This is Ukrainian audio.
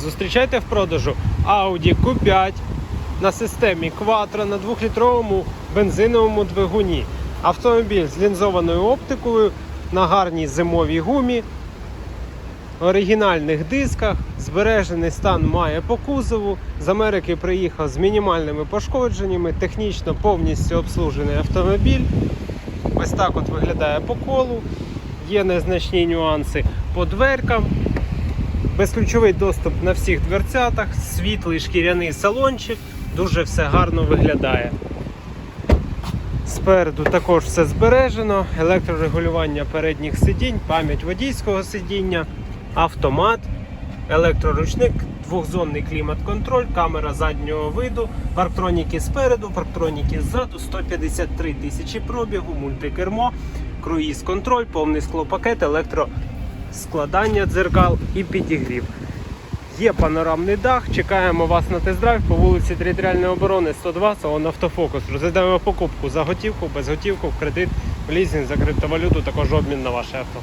Зустрічайте в продажу Audi Q5 на системі Quattro на 2-літровому бензиновому двигуні. Автомобіль з лінзованою оптикою на гарній зимовій гумі, оригінальних дисках, збережений стан має по кузову. З Америки приїхав з мінімальними пошкодженнями, технічно повністю обслужений автомобіль. Ось так от виглядає по колу. Є незначні нюанси по дверкам. Безключовий доступ на всіх дверцятах, світлий шкіряний салончик, дуже все гарно виглядає. Спереду також все збережено, електрорегулювання передніх сидінь, пам'ять водійського сидіння, автомат, електроручник, двохзонний клімат-контроль, камера заднього виду, парктроніки спереду, парктроніки ззаду, 153 тисячі пробігу, мультикермо, круїз-контроль, повний склопакет, електроскладання дзеркал і підігрів. Є панорамний дах. Чекаємо вас на тест-драйв по вулиці Територіальної оборони 102, салон автофокус. Розглядаємо покупку за готівку, без готівку, в кредит, в лізінг за криптовалюту, також обмін на ваше авто.